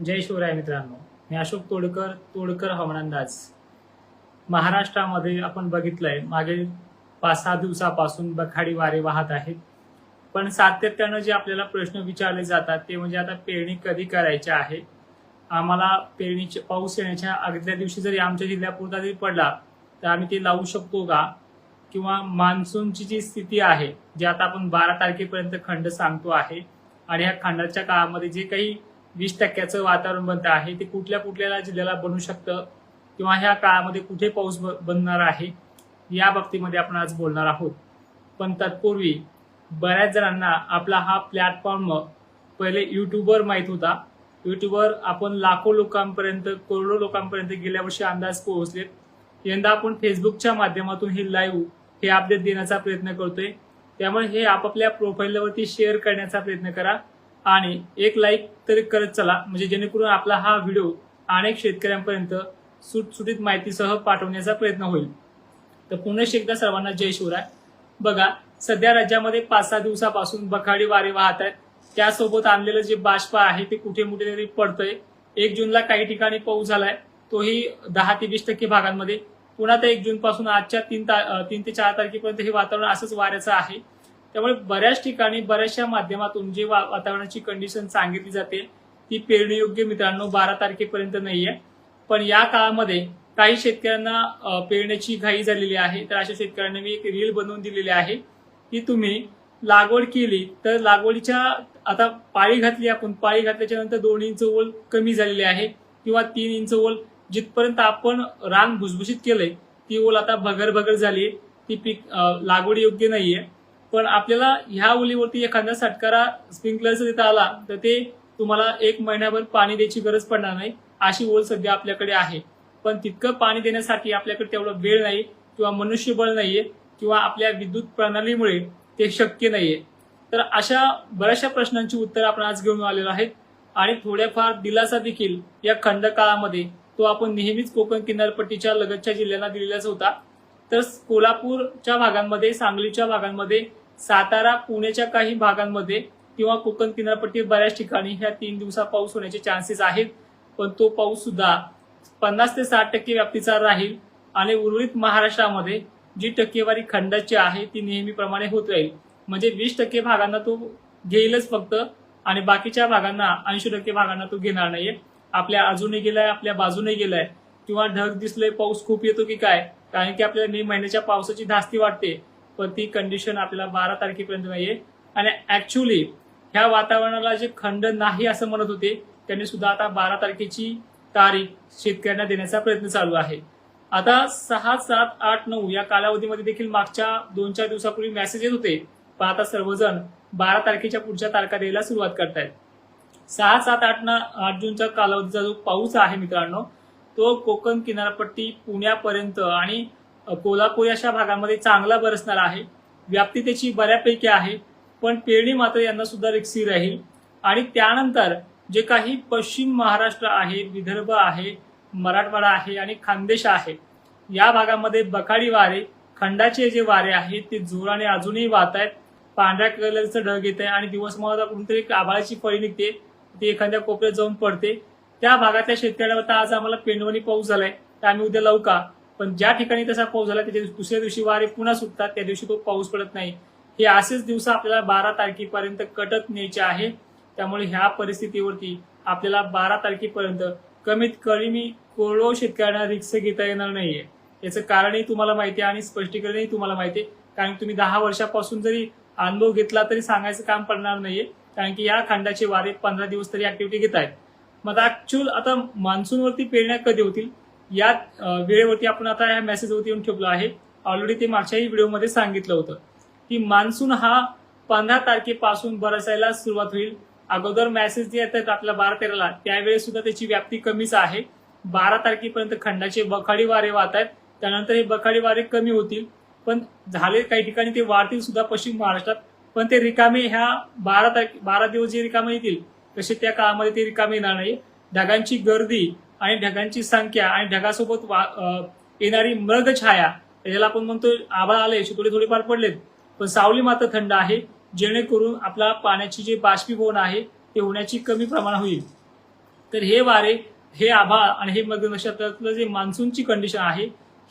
जय शिवराय मित्रांनो. मी अशोक तोडकर तोडकर हवामान अंदाज महाराष्ट्रामध्ये आपण बघितलंय मागे पाच सहा दिवसापासून बखाडी वारे वाहत आहेत. पण सातत्यानं जे आपल्याला प्रश्न विचारले जातात ते म्हणजे आता पेरणी कधी करायची आहे? आम्हाला पेरणीचे पाऊस येण्याच्या अगल्या दिवशी जरी आमच्या जिल्ह्यापुरता जरी पडला तर आम्ही ते लावू शकतो का? किंवा मान्सूनची जी स्थिती आहे जी आता आपण बारा तारखेपर्यंत खंड सांगतो आहे आणि या खंडाच्या काळामध्ये जे काही वीस टक्क्याचं वातावरण बनतं आहे. ते कुठल्या कुठल्या जिल्ह्याला बनू शकतं? किंवा ह्या काळामध्ये कुठे पाऊस बनणार आहे? या बाबतीमध्ये आपण आज बोलणार आहोत. पण तत्पूर्वी बऱ्याच जणांना आपला हा प्लॅटफॉर्म पहिले युट्यूबवर माहीत होता. युट्यूबवर आपण लाखो लोकांपर्यंत करोडो लोकांपर्यंत गेल्या वर्षी अंदाज पोहोचलेत. यंदा आपण फेसबुकच्या माध्यमातून हे लाईव्ह हे अपडेट देण्याचा प्रयत्न करतोय. त्यामुळे हे आपापल्या प्रोफाईलवरती शेअर करण्याचा प्रयत्न करा. आणि एक लाईक तरी करत चला. म्हणजे जेणेकरून आपला हा व्हिडिओ अनेक शेतकऱ्यांपर्यंत सुटसुटीत माहितीसह पाठवण्याचा प्रयत्न होईल. तर पुन्हा एकदा सर्वांना जय शिवराय. बघा सध्या राज्यामध्ये पाच सहा दिवसापासून बखाडी वारे वाहत आहेत. त्यासोबत आणलेलं जे बाष्प आहे ते कुठे कुठे तरी पडतंय. एक जूनला काही ठिकाणी पाऊस झालाय. तोही दहा ते वीस टक्के भागांमध्ये. पुन्हा तर एक जून पासून आजच्या तीन ता तीन ते चार तारखेपर्यंत हे वातावरण असंच वाऱ्याचं आहे. त्यामुळे बऱ्याच ठिकाणी बऱ्याचशा माध्यमातून जे वा- वातावरणाची कंडिशन सांगितली जाते ती पेरणीयोग्य मित्रांनो बारा तारखेपर्यंत नाहीये. पण या काळामध्ये काही शेतकऱ्यांना पेरण्याची घाई झालेली आहे तर अशा शेतकऱ्यांना मी एक रील बनवून दिलेली आहे की तुम्ही लागवड केली तर लागवडीच्या आता पाळी घातली आपण पाळी घातल्याच्या नंतर दोन इंच ओल कमी झालेली आहे किंवा तीन इंच ओल जिथपर्यंत आपण रान भुसभुशीत केलंय ती ओल आता भगर भगर झाली ती पीक लागवड योग्य नाहीये. पण आपल्याला ह्या ओलीवरती एखादा सटकारा स्प्रिंकलरचा तिथं आला तर ते तुम्हाला एक महिन्याभर पाणी द्यायची गरज पडणार नाही अशी ओल सध्या आपल्याकडे आहे. पण तितकं पाणी देण्यासाठी आपल्याकडे तेवढा वेळ नाही किंवा मनुष्यबळ नाहीये किंवा आपल्या विद्युत प्रणालीमुळे ते शक्य नाहीये. तर अशा बऱ्याचशा प्रश्नांची उत्तर आपण आज घेऊन आलेलो आहेत आणि थोड्याफार दिलासा देखील या खंड काळामध्ये तो आपण नेहमीच कोकण किनारपट्टीच्या लगतच्या जिल्ह्यांना दिलेलाच होता. तर कोल्हापूरच्या भागांमध्ये सांगलीच्या भागांमध्ये सातारा पुण्याच्या काही भागांमध्ये किंवा कोकण किनारपट्टी बऱ्याच ठिकाणी ह्या तीन दिवसात पाऊस होण्याचे चान्सेस आहेत. पण तो पाऊस सुद्धा पन्नास ते साठ टक्के व्याप्तीचा राहील आणि उर्वरित महाराष्ट्रामध्ये जी टक्केवारी खंडाची आहे ती नेहमीप्रमाणे होत राहील. म्हणजे वीस टक्के भागांना तो घेईलच फक्त आणि बाकीच्या भागांना ऐंशी टक्के भागांना तो घेणार नाहीये. आपल्या अजूनही गेलाय आपल्या बाजूने गेलाय. किंवा ढग दिसलंय पाऊस खूप येतो की काय? कारण की आपल्याला मे महिन्याच्या पावसाची धास्ती वाटते. पण ती कंडिशन आपल्याला बारा तारखेपर्यंत नाहीये. आणि ऍक्च्युली ह्या वातावरणाला जे खंड नाही असं म्हणत होते त्यांनी सुद्धा आता बारा तारखेची तारीख शेतकऱ्यांना देण्याचा प्रयत्न चालू आहे. आता सहा सात आठ नऊ या कालावधीमध्ये देखील मागच्या दोन चार दिवसापूर्वी मेसेज येत होते. पण आता सर्वजण बारा तारखेच्या पुढच्या तारखा द्यायला सुरुवात करतायत. सहा सात आठ ना आठ जूनच्या कालावधीचा जो पाऊस आहे मित्रांनो तो कोकण किनारपट्टी पुण्यापर्यंत आणि कोल्हापूर अशा भागामध्ये चांगला बरसणार आहे. व्याप्ती त्याची बऱ्यापैकी आहे पण पेरणी मात्र यांना सुद्धा रिक्सी राहील. आणि त्यानंतर जे काही पश्चिम महाराष्ट्र आहे विदर्भ आहे मराठवाडा आहे आणि खानदेश आहे या भागामध्ये बकाडी वारे खंडाचे जे वारे आहेत ते जोराने अजूनही वाहत आहेत. पांढऱ्या कलरचं ढग येत आहे आणि दिवस मला कुठेतरी एक आभाळाची फळी निघते ती एखाद्या कोपऱ्यात जाऊन पडते. त्या भागातल्या शेतकऱ्याला आता आज आम्हाला पेंडवणी पाऊस झालाय तर आम्ही उद्या लावू का? पण ज्या ठिकाणी तसा पाऊस झाला त्याच्या दुसऱ्या दिवशी वारे पुन्हा सुटतात त्या दिवशी तो पाऊस पडत नाही. हे असेच दिवस आपल्याला बारा तारखेपर्यंत कटत न्यायचे आहे. त्यामुळे ह्या परिस्थितीवरती आपल्याला बारा तारखेपर्यंत कमीत कमी कोरडो शेतकऱ्यांना रिक्स घेता येणार नाहीये. याचं कारणही तुम्हाला माहिती आहे आणि स्पष्टीकरणही तुम्हाला माहिती आहे. कारण तुम्ही दहा वर्षापासून जरी अनुभव घेतला तरी सांगायचं काम पडणार नाहीये. कारण की या खंडाचे वारे पंधरा दिवस तरी ऍक्टिव्हिटी घेत आहेत मग ऍक्च्युअल आता मान्सूनवरती पेरण्या कधी होतील? या वेळेवरती आपण आता ह्या मेसेजवरती येऊन ठेवलो आहे. ऑलरेडी ते मागच्याही व्हिडिओमध्ये सांगितलं होतं की मान्सून हा पंधरा तारखेपासून बरसायला सुरुवात होईल. अगोदर मेसेज जे येतात आपल्या बारा तेराला त्यावेळेस सुद्धा त्याची व्याप्ती कमीच आहे. बारा तारखेपर्यंत खंडाचे बखाडी वारे वाहत आहेत. त्यानंतर हे बखाडी वारे कमी होतील. पण झाले काही ठिकाणी ते वाढतील सुद्धा पश्चिम महाराष्ट्रात. पण ते रिकामे ह्या बारा तारखे बारा दिवस जे रिकामे येतील तसे त्या काळामध्ये ते रिकामे येणार नाही ढगांची गर्दी आणि ढगांची संख्या आणि ढगासोबत वा- येणारी मृग छाया याला आपण म्हणतो आभाळ आले थोडे थोडेफार पडलेत. पण सावली मात्र थंड आहे जेणेकरून आपला पाण्याची जे बाष्पीभवन आहे ते होण्याची कमी प्रमाण होईल. तर हे वारे हे आभाळ आणि हे मग नक्षत्रातलं जे मान्सूनची कंडिशन आहे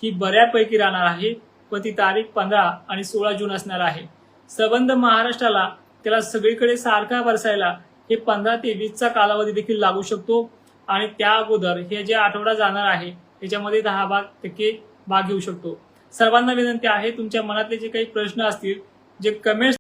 ही बऱ्यापैकी राहणार आहे. व ती तारीख पंधरा आणि सोळा जून असणार आहे. सबंध महाराष्ट्राला त्याला सगळीकडे सारखा बरसायला हे पंधरा ते वीसचा कालावधी देखील लागू शकतो. आणि त्या अगोदर हे जे आठवडा जाणार आहे त्याच्यामध्ये दहा भाग टक्के भाग घेऊ शकतो. सर्वांना विनंती आहे तुमच्या मनातले जे काही प्रश्न असतील जे कमेंट्स